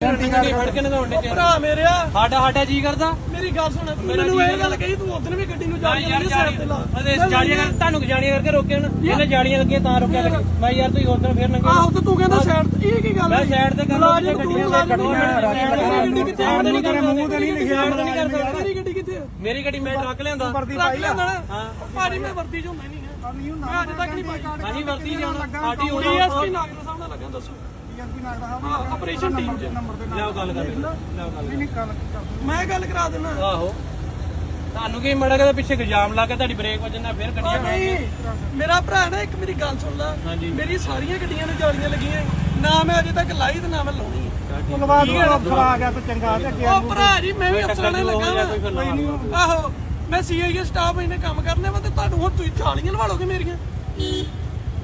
ਭਰਾ ਮੇਰਿਆ ਸਾਡਾ ਸਾਡਾ ਜੀ ਕਰਦਾ ਮੇਰੀ ਗੱਲ ਸੁਣ ਤੂੰ ਮੈਨੂੰ ਇਹ ਗੱਲ ਕਹੀ ਤੂੰ ਉਦੋਂ ਵੀ ਗੱਡੀ ਨੂੰ ਜਾ ਹਾਂ ਯਾਰ ਜਾੜੀਆਂ ਅਦੇ ਜਾੜੀਆਂ ਕਰ ਤੁਹਾਨੂੰ ਜਾੜੀਆਂ ਕਰਕੇ ਰੋਕਿਆ ਨਾ ਇਹਨੇ ਜਾੜੀਆਂ ਲੱਗੀਆਂ ਤਾਂ ਰੋਕਿਆ ਲੱਗੀ ਮੈਂ ਯਾਰ ਤੁਸੀਂ ਉਦੋਂ ਫੇਰ ਨੰਗੇ ਆਹੋ ਤੇ ਤੂੰ ਕਹਿੰਦਾ ਸਾਈਡ ਤੇ ਇਹ ਕੀ ਗੱਲ ਮੈਂ ਸਾਈਡ ਤੇ ਕਰ ਲਓ ਮੁਲਾਜ਼ਮ ਗੱਡੀਆਂ ਗੱਡੀਆਂ ਮੂੰਹ ਤੇ ਨਹੀਂ ਲਿਖਿਆ ਨਹੀਂ ਕਰਦਾ ਮੇਰੀ ਗੱਡੀ ਕਿੱਥੇ ਮੇਰੀ ਗੱਡੀ ਮੈਂ ਟਰੱਕ ਲਿਆਂਦਾ ਟਰੱਕ ਲਿਆਂਦਾ ਨਾ ਭਾਜੀ ਮੈਂ ਵਰਦੀ ਚ ਹੁੰਦਾ ਨਹੀਂ ਹੈ ਮੈਂ ਅੱਜ ਤੱਕ ਨਹੀਂ ਪਾਈ ਹਾਂਜੀ ਵਰਤੀ ਜਾਣਾ ਸਾਡੀ ਹੋਣੀ ਡੀਐਸਪੀ ਨਾਗਰ ਸਾਹਿਬ ਨਾਲ ਲੱਗਾ ਦੱਸੋ ਹਾਂ ਆਪਰੇਸ਼ਨ ਟੀਮ ਚ। ਲਿਆਓ ਗੱਲ ਕਰ ਲਿਆਓ ਗੱਲ ਮੈਂ ਗੱਲ ਕਰਾ ਦਿੰਦਾ। ਆਹੋ। ਤੁਹਾਨੂੰ ਕੀ ਮੜਾ ਕੇ ਪਿੱਛੇ ਇਲਜ਼ਾਮ ਲਾ ਕੇ ਤੁਹਾਡੀ ਬ੍ਰੇਕ ਵੱਜਣ ਨਾਲ ਫੇਰ ਉਹ ਗੱਡੀਆਂ ਨਹੀਂ ਮੇਰਾ ਭਰਾ ਨਾ ਇੱਕ ਮੇਰੀ ਗੱਲ ਸੁਣ ਲੈ। ਹਾਂਜੀ। ਮੇਰੀ ਸਾਰੀਆਂ ਗੱਡੀਆਂ ਨੂੰ ਜਾਲੀਆਂ ਲੱਗੀਆਂ। ਨਾ ਮੈਂ ਅਜੇ ਤੱਕ ਲਾਈ ਤੇ ਨਾ ਮੈਂ ਲਾਉਣੀ। ਹੈ। ਧੰਨਵਾਦ ਅਫਸਰ ਆ ਗਿਆ ਤੇ ਚੰਗਾ ਤੇ ਅੱਗੇ ਉਹ ਭਰਾ ਜੀ ਮੈਂ ਵੀ ਅਫਸਰਾਂ ਨੇ ਲੱਗਾ ਕੋਈ ਫਿਰ ਲਾ ਵਾਂ। ਆਹੋ ਮੈਂ ਸੀਆਈਏ ਸਟਾਫ ਇਹਨੇ ਕੰਮ ਕਰਨੇ ਵਾ ਤੇ ਤੁਹਾਨੂੰ ਹੁਣ ਤੁਸੀਂ ਜਾਲੀਆਂ ਲਵਾ ਲੋਗੇ ਮੇਰੀਆਂ।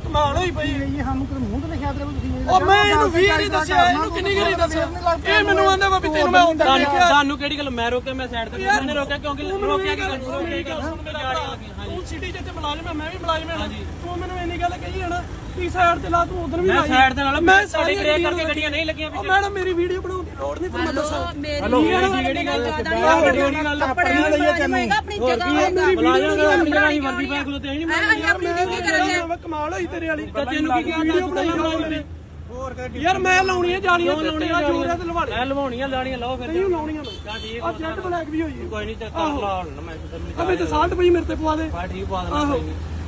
ਕਮਾਲ ਹੋਈ ਪਈ। ਇਹ ਸਾਨੂੰ ਕਿਤੇ ਮੂੰਹ ਤੇ ਲਿਖਿਆ ਤੇ ਤੁਸੀਂ ਮੇਰੇ ਉਹ ਮੈਂ ਇਹਨੂੰ ਵੀ ਨਹੀਂ ਦੱਸਿਆ ਇਹਨੂੰ ਕਿੰਨੀ ਗਰੀ ਦੱਸਿਆ। ਇਹ ਮੈਨੂੰ ਆਂਦਾ ਵਾ ਵੀ ਤੈਨੂੰ ਮੈਂ ਹੁੰਦਾ ਤੁਹਾਨੂੰ ਦੇਖਿਆ। ਤੁਹਾਨੂੰ ਕਿਹੜੀ ਗੱਲ ਮੈਂ ਰੋਕਿਆ ਮੈਂ ਸਾਈਡ ਤੇ ਨਹੀਂ ਰੋਕਿਆ ਕਿਉਂਕਿ ਰੋਕਿਆ ਕਿ ਗੱਲ ਰੋਕਿਆ ਕਿ ਤੂੰ ਸਿਟੀ ਜਿੱਤੇ ਮੁਲਾਜ਼ਮ ਹੈ ਮੈਂ ਵੀ ਮੁਲਾਜ਼ਮ ਹਾਂ ਤੂੰ ਮੈਨੂੰ ਇੰਨੀ ਗੱਲ ਕਹੀ ਹੈ ਨਾ ਤੀ ਸਾਈਡ ਤੇ ਲਾ ਤੂੰ ਉਧਰ ਵੀ ਮੈਂ ਲਾਈ ਸਾਈਡ ਦੇ ਨਾਲ ਮੈਂ ਸਾਡੇ ਬ੍ਰੇਕ ਕਰਕੇ ਗੱਡੀਆਂ ਨਹੀਂ ਲੱਗੀਆਂ ਉਹ ਮੈਡਮ ਮੇਰੀ ਵੀਡੀਓ ਬਣਾਉਣ ਦੀ ਲੋੜ ਨਹੀਂ ਤੁਹਾਨੂੰ ਮੈਂ ਦੱਸਾਂ ਹਲੋ ਕਿਹੜੀ ਗੱਲ ਕਿਹੜੀ ਗੱਲ ਕੱਪੜਿਆਂ ਲਈਏ ਤੈਨੂੰ ਆਪਣੀ ਜਗ੍ਹਾ ਬੁਲਾਇਆ ਗਿਆ ਆਪਣੀ ਜਗ੍ਹਾ ਹੀ ਵਰਦੀ ਪਾ ਖਲੋਤੇ ਨਹੀਂ ਮੈਂ ਆਪਣੀ ਡਿਊਟੀ ਕਰਨ ਮੈਂ ਕਮਾਲ ਹੋਈ ਤੇਰੇ ਵਾਲੀ। ਤੈਨੂੰ ਕੀ ਕਿਹਾ ਵੀਡੀਓ ਬਣਾਈ ਜਾਓ ਯਾਰ ਮੈਂ ਲਾਉਣੀਆਂ ਜਾਲੀਆਂ ਜੋਰ ਹੈ ਤੇ ਲਵਾੜੇ ਮੈਂ ਲਵਾਉਣੀਆਂ ਲਾਣੀਆਂ ਲਾਓ ਫਿਰ। ਨਹੀਂ ਲਾਉਣੀਆਂ ਮੈਂ। ਤਾਂ ਠੀਕ ਆ ਜੈਟ ਬਲੈਕ ਵੀ ਹੋਈ। ਹੈ ਕੋਈ ਨਹੀਂ ਤੇ ਕਰ ਲਾ ਹੁਣ ਮੈਂ ਅਬੇ ਤੇ ਸਾਲਟ ਪਈ ਮੇਰੇ ਤੇ ਪਵਾ ਦੇ। ਬਾ ਠੀਕ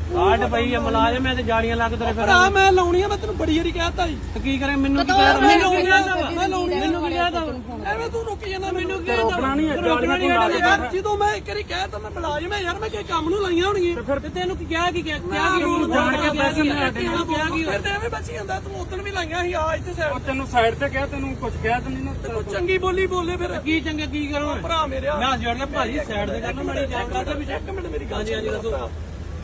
ਕਾਟ ਪਈ ਆ ਮਲਾਜਮ ਐ ਤੇ ਲੱਗ ਤੇਰੇ ਫਿਰ ਭਰਾ ਮੈਂ ਲਾਉਣੀਆਂ ਮੈਂ ਤੈਨੂੰ ਬੜੀ ਵਾਰੀ ਕਹਿਤਾ ਜੀ ਤੇ ਕੀ ਕਰੇ ਮੈਨੂੰ ਕੀ ਕਹਿ ਮੈਂ ਲਾਉਣੀਆਂ ਮੈਂ ਲਾਉਣੀਆਂ ਮੈਨੂੰ ਕੀ ਕਹਿਦਾ ਐਵੇਂ ਤੂੰ ਰੁਕ ਜਾਂਦਾ ਮੈਨੂੰ ਕੀ ਰੋਕਣਾ ਨਹੀਂ ਹੈ, ਰੋਕਣਾ ਨਹੀਂ ਜਾਲੀਆਂ ਹੈ ਯਾਰ ਜਦੋਂ ਮੈਂ ਇੱਕ ਵਾਰੀ ਕਹਿਤਾ ਮੈਂ ਮੁਲਾਜ਼ਮ ਹੈ ਯਾਰ ਮੈਂ ਕਿ ਕੰਮ ਨੂੰ ਲਾਈਆਂ ਹੋਣਗੀਆਂ। ਫਿਰ ਤੇ ਤੈਨੂੰ ਕੀ ਕਿਹਾ ਕੀ ਕਿਹਾ ਕਿਹਾ ਕੀ ਰੂਲ ਜਾਣ ਕੇ ਪੈਸੇ ਮੈਂ ਕਿਹਾ ਕੀ ਫਿਰ ਤੇ ਐਵੇਂ ਬਚੀ ਜਾਂਦਾ ਤੂੰ ਉਦੋਂ ਵੀ ਲਾਈਆਂ ਸੀ ਆ ਇੱਥੇ ਸਾਈਡ ਤੈਨੂੰ ਸਾਈਡ ਤੇ ਕਿਹਾ ਤੈਨੂੰ ਕੁਝ ਕਿਹਾ ਤੇ ਨਹੀਂ ਨਾ ਤੂੰ ਚੰਗੀ ਬੋਲੀ ਬੋਲੇ ਫਿਰ। ਕੀ ਚੰਗੇ ਕੀ ਕਰੋ? ਭਰਾ ਮੇਰਿਆ। ਮੈਂ ਜੋੜ ਕੇ ਭਾਜੀ ਸਾਈਡ ਤੇ ਕਰਨਾ ਮਾੜੀ ਚੈੱਕ ਕਰਦਾ ਵੀ ਇੱਕ ਮਿੰਟ ਮੇਰੀ ਗੱਲ ਹਾਂਜੀ ਹਾਂਜੀ ਦੱਸੋ।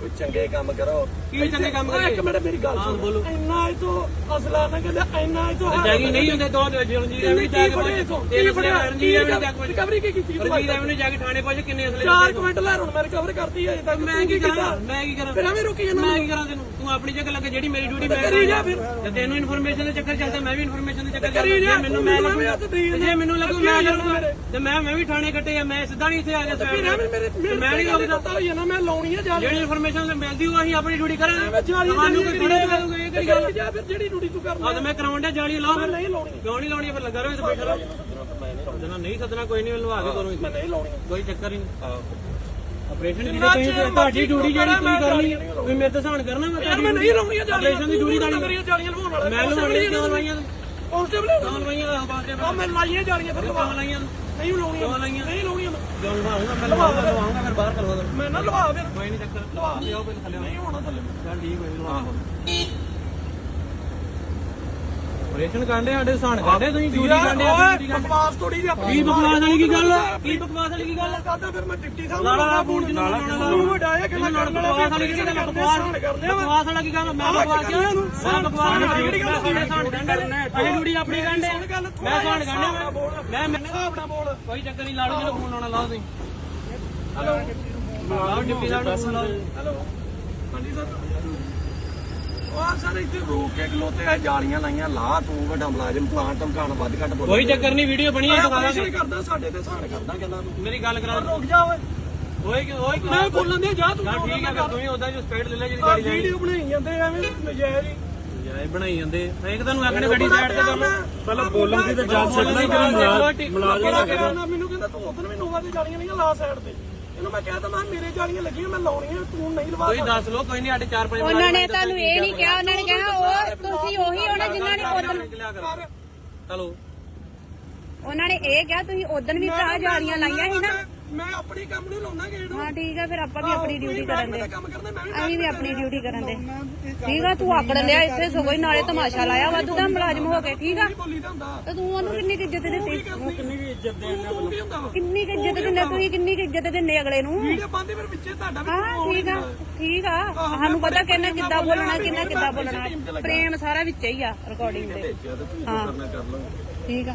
ਕੋਈ ਚੰਗੇ ਕੰਮ ਕਰੋ। ਕੀ ਚੰਗੇ ਕੰਮ ਓਏ, ਇੱਕ ਮਿੰਟ ਮੇਰੀ ਗੱਲ ਹਾਂ, ਸੁਣ। ਬੋਲੋ। ਇੰਨਾ ਇਹ ਤੋਂ ਅਸਲਾ ਨਾ ਕਹਿੰਦਾ ਇੰਨਾ ਇਹ ਤੋਂ ਜਾਗੀ ਨਹੀਂ ਹੁੰਦੇ ਦੋ ਜੀ ਰਵੀ ਜਾ ਕੇ ਪਹੁੰਚ ਤਿੰਨ ਫੜਿਆ ਰਣਜੀਤ ਰਵੀ ਜਾ ਕੇ ਰਿਕਵਰੀ ਕੀ ਕੀਤੀ ਤੂੰ ਰਣਜੀਤ ਰਵੀ ਨੇ ਜਾ ਕੇ ਥਾਣੇ ਪਹੁੰਚ ਕਿੰਨੇ ਅਸਲੇ ਚਾਰ ਕੁਇੰਟਲ ਲੈ ਹੁਣ ਮੈਂ ਰਿਕਵਰ ਕਰਤੀ ਹੈ ਤੱਕ ਮੈਂ ਕੀ ਕਰਾਂ? ਮੈਂ ਕੀ ਕਰਾਂ? ਫਿਰ ਐਵੇਂ ਰੁਕੀ ਜਾਂਦਾ ਮੈਂ ਕੀ ਕਰਾਂ ਤੈਨੂੰ? ਤੂੰ ਆਪਣੀ ਜਗ੍ਹਾ ਲੱਗੇ ਜਿਹੜੀ ਮੇਰੀ ਡਿਊਟੀ ਮੈਂ ਕਰੀ ਜਾ ਫਿਰ। ਤੇ ਤੈਨੂੰ ਇਨਫੋਰਮੇਸ਼ਨ ਦੇ ਚੱਕਰ ਚੱਲਦਾ ਮੈਂ ਵੀ ਇਨਫੋਰਮੇਸ਼ਨ ਦੇ ਚੱਕਰ ਕਰੀ ਚੱਲਦਾ। ਜਾ, ਮੈਨੂੰ ਮੈਂ ਤੂੰ ਲੱਗੂ ਐਵੇਂ ਹੱਥ ਦੇਈ ਤੇ ਜਾਂਦਾ। ਜੇ ਮੈਨੂੰ ਲੱਗੂ ਅੱਗੇ ਮੈਂ ਆ ਮੇਰੇ। ਤੇ ਮੈਂ ਮੈਂ ਵੀ ਥਾਣੇ ਕੱਟੇ ਆ ਮੈਂ ਸਿੱਧਾ ਨਹੀਂ ਇੱਥੇ ਆ ਗਿਆ ਫਿਰ ਐਵੇਂ ਮੇਰੇ ਤੇ ਮੈਂ ਨਹੀਂ ਲੱਗਦਾ ਹੋਈ ਨਾ ਮੈਂ ਲਾਉਣੀ ਹੈ ਜਾ ਜਿਹੜੀ ਇਨਫੋਰਮੇਸ਼ਨ ਮਿਲਦੀ ਉਹ ਅਸੀਂ ਆਪਣੀ ਡਿਊਟੀ ਕਰਾਂਗੇ। ਤੁਹਾਨੂੰ ਕੋਈ ਥੋੜੇ ਕਰੂਗਾ ਇਹ ਕਿਹੜੀ ਗੱਲ ਜਾ ਫਿਰ ਜਿਹੜੀ ਡਿਊਟੀ ਤੂੰ ਕਰਨਾ ਆ ਤੇ ਮੈਂ ਕਰਾਉਣ ਡਿਆ ਜਾਲੀ ਲਾਓ ਫਿਰ ਨਹੀਂ ਲਾਉਣੀ। ਕਿਉਂ ਨਹੀਂ ਲਾਉਣੀ? ਫਿਰ ਲੱਗਾ ਰਹੇ ਤੇ ਬੈਠਾ ਰਹੋ ਜਨਾ ਨਹੀਂ ਸੱਦਣਾ ਕੋਈ ਨਹੀਂ ਲਵਾ ਕੇ ਕਰੋ ਮੈਂ ਨਹੀਂ ਲਾਉਣੀ। ਕੋਈ ਚੱਕਰ ਹੀ ਨਹੀਂ। ਆਪਰੇਸ਼ਨ ਦੀ ਤੁਸੀਂ ਤੁਹਾਡੀ ਡਿਊਟੀ ਜਿਹੜੀ ਤੁਸੀਂ ਕਰਨੀ ਤੁਸੀਂ ਮੇਰੇ ਤੇ ਸਹਾਨ ਕਰਨਾ ਮੈਂ ਯਾਰ ਮੈਂ ਨਹੀਂ ਲਾਉਣੀਆਂ ਜਾਲੀਆਂ ਆਪਰੇਸ਼ਨ ਦੀ ਡਿਊਟੀ ਮੇਰੀਆਂ ਕਰਨੀ ਜਾਲੀਆਂ ਲਵਾਉਣ ਵਾਲਾ। ਮੈਂ ਲਵਾਉਣੀ ਕਿਉਂ ਲਵਾਈਆਂ? ਕਾਂਸਟੇਬਲ ਕਿਉਂ ਲਵਾਈਆਂ? ਆ ਬਾਅਦ ਆ ਮੈਂ ਲਾਈਆਂ ਜਾਲੀਆਂ ਫਿਰ ਲਵਾ। ਲਾਈਆਂ? ਨਹੀਂ ਲਾਉਣੀਆਂ। ਨਹੀਂ ਲਾਉਣੀਆਂ। ਮੈਂ ਕਿਉਂ ਲਵਾਉਂਗਾ ਮੈਂ ਲਵਾਉਂਗਾ ਲਵਾਉਂਗਾ ਫਿਰ ਬਾਹਰ ਕਰਵਾ ਦੋ ਮੈਂ ਨਾ ਲਵਾ ਫਿਰ। ਕੋਈ ਨਹੀਂ ਚੱਕਰ। ਲਵਾ ਲਿਓ ਪਹਿਲੇ ਥੱਲੇ ਨਹੀਂ ਹੋਣਾ ਥੱਲੇ। ਚੱਲ ਠੀਕ ਹੋਈ ਲਵਾ ਆਪਰੇਸ਼ਨ ਕਾਂਡੇ ਸਾਡੇ ਸਹਾਨ ਕਾਂਡੇ ਤੁਸੀਂ ਡਿਊਟੀ ਕਾਂਡੇ ਓਏ ਬਕਵਾਸ ਥੋੜੀ ਜਿਹੀ ਆਪਣੀ। ਕੀ ਬਕਵਾਸ ਵਾਲੀ ਕੀ ਗੱਲ ਆ? ਕੀ ਬਕਵਾਸ ਵਾਲੀ ਕੀ ਗੱਲ ਆ? ਕਰਦਾ ਫਿਰ ਮੈਂ ਡਿਪਟੀ ਸਾਹਿਬ ਲਾਲਾ ਦਾ ਫੋਨ ਜਿੰਨਾ ਲਾਉਣਾ। ਤੂੰ ਵੱਡਾ ਹੈ ਕਿ ਮੈਂ ਕਰਨ ਵਾਲਾ ਬਕਵਾਸ ਵਾਲੀ ਕੀ ਗੱਲ ਆ? ਬਕਵਾਸ ਬਕਵਾਸ ਵਾਲਾ ਕੀ ਗੱਲ ਆ? ਮੈਂ ਬਕਵਾਸ ਕਿਹਾ ਇਹਨੂੰ ਮੈਂ ਬਕਵਾਸ ਨਹੀਂ ਕਿਹੜੀ ਗੱਲ ਸਾਡੇ ਮੈਂ ਮੈਂ ਮੈਂ ਹਿਸਾਬ ਨਾਲ ਬੋਲ। ਕੋਈ ਚੱਕਰ ਨਹੀਂ ਲਾੜੂ ਜਿਹੜਾ ਫੋਨ ਲਾਉਣਾ ਲਾਓ ਤੁਸੀਂ। ਹਲੋ। ਲਾਓ ਡਿਪਟੀ ਸਾਹਿਬ ਨੂੰ ਫੋਨ ਲਾਓ। ਹੈਲੋ। ਹਾਂਜੀ ਸਰ। ਉਹ ਸਰ ਇੱਥੇ ਰੋਕ ਕੇ ਖਲੋਤੇ ਆ ਜਾਲੀਆਂ ਲਾਈਆਂ। ਲਾ ਤੂੰ ਵੱਡਾ ਮੁਲਾਜ਼ਮ ਪਲਾਂਟ ਧਮਕਾਣ ਵੱਧ ਘੱਟ ਬੋਲ ਕੋਈ ਚੱਕਰ ਨਹੀਂ ਵੀਡੀਓ ਬਣੀ ਹੈ ਦਾਂਗੇ। ਕਰਦਾ ਸਾਡੇ ਤੇ ਸਾਨ ਕਰਦਾ ਗੱਲਾਂ ਤੂੰ। ਮੇਰੀ ਗੱਲ ਕਰਾ ਰੁਕ ਜਾ ਓਏ। ਓਏ ਓਏ ਮੈਂ ਬੋਲਣ ਦੇ ਜਾ ਤੂੰ ਠੀਕ ਹੈ ਫਿਰ ਤੁਸੀਂ ਉਹਦਾ ਜੋ ਸਪੀਡ ਲੈ ਲੈ ਜਿਹੜੀ ਗਾੜੀ ਜਾਣੀ ਵੀਡੀਓ ਬਣਾਈ ਜਾਂਦੇ ਐਵੇਂ ਨਜਾਇਜ਼ ਹੀ। ਜਾਏ ਬਣਾਈ ਜਾਂਦੇ ਇੱਕ ਤੁਹਾਨੂੰ ਆਖਣੇ ਗੱਡੀ ਸਾਈਡ ਤੇ ਲਓ ਪਹਿਲਾਂ ਬੋਲਣ ਦੀ ਤਾਂ ਜਾ ਸਕਦਾ ਹੀ ਕਿ ਮੁਲਾਜ਼ਮ ਮੈਨੂੰ ਕਹਿੰਦਾ ਤੂੰ ਉਧਰ ਵੀ ਨੋਵਾ ਦੀ ਜਾਲੀਆਂ ਨਹੀਂ ਲਾ ਸਾਈਡ ਤੇ ਇਹਨੂੰ ਮੈਂ ਕਹਿ ਤਾ ਮੈਂ ਮੇਰੇ ਜਾਲੀਆਂ ਲੱਗੀਆਂ ਮੈਂ ਲਾਉਣੀਆਂ ਤੂੰ ਨਹੀਂ ਲਵਾ ਕੋਈ ਦੱਸ ਲੋ ਕੋਈ ਨਹੀਂ ਸਾਡੇ ਚਾਰ ਪੰਜ ਉਹਨਾਂ ਨੇ ਤੁਹਾਨੂੰ ਇਹ ਨਹੀਂ ਕਿਹਾ ਉਹਨਾਂ ਨੇ ਕਿਹਾ ਉਹ ਤੁਸੀਂ ਉਹੀ ਹੋਣਾ ਜਿਨ੍ਹਾਂ ਨੇ ਉਦੋਂ ਚਲੋ ਉਹਨਾਂ ਨੇ ਇਹ ਕਿਹਾ ਤੁਸੀਂ ਉਦੋਂ ਵੀ ਭਰਾ ਜਾਲੀਆਂ ਲਾਈਆਂ ਸੀ ਨਾ ਮੈਂ ਆਪਣੀ ਕੰਮ ਨੂੰ ਲਾਉਣਾ ਗੇੜ ਹਾਂ ਠੀਕ ਆ ਫਿਰ ਆਪਾਂ ਵੀ ਆਪਣੀ ਡਿਊਟੀ ਕਰਨ ਦੇ। ਕੰਮ ਕਰਦਾ ਮੈਂ ਵੀ ਅਸੀਂ ਵੀ ਆਪਣੀ ਡਿਊਟੀ ਕਰਨ ਦੇ। ਠੀਕ ਆ ਤੂੰ ਆਕੜ ਲਿਆ ਇੱਥੇ ਸਗੋਂ ਹੀ ਨਾਲੇ ਤਮਾਸ਼ਾ ਲਾਇਆ ਵਾਧੂ ਦਾ ਮੁਲਾਜ਼ਮ ਹੋ ਕੇ ਠੀਕ ਆ? ਬੋਲੀ ਦਾ ਹੁੰਦਾ ਤੇ ਤੂੰ ਉਹਨੂੰ ਕਿੰਨੀ ਇੱਜ਼ਤ ਦਿੱਤੀ ਕਿੰਨੀ ਵੀ ਇੱਜ਼ਤ ਦੇ ਤੂੰ ਕੀ ਹੁੰਦਾ? ਵਾ ਕਿੰਨੀ ਕੁ ਇੱਜ਼ਤ ਦਿੰਦੇ? ਤੁਸੀਂ ਕਿੰਨੀ ਇੱਜ਼ਤ ਦਿੰਦੇ ਅਗਲੇ ਨੂੰ? ਵੀਡੀਓ ਪਾਉਂਦੇ ਫਿਰ ਵਿੱਚੇ ਤੁਹਾਡਾ ਵੀ ਹਾਂ ਠੀਕ ਆ ਠੀਕ ਆ। ਸਾਨੂੰ ਪਤਾ ਕਿੰਨਾ ਕਿੱਦਾਂ ਬੋਲਣਾ ਕਿੰਨਾ ਕਿੱਦਾਂ ਬੋਲਣਾ। ਪ੍ਰੇਮ ਸਾਰਾ ਵਿੱਚ ਹੀ ਆ ਰਿਕਾਰਡਿੰਗ ਦੇ। ਹਾਂ। ਠੀਕ ਆ।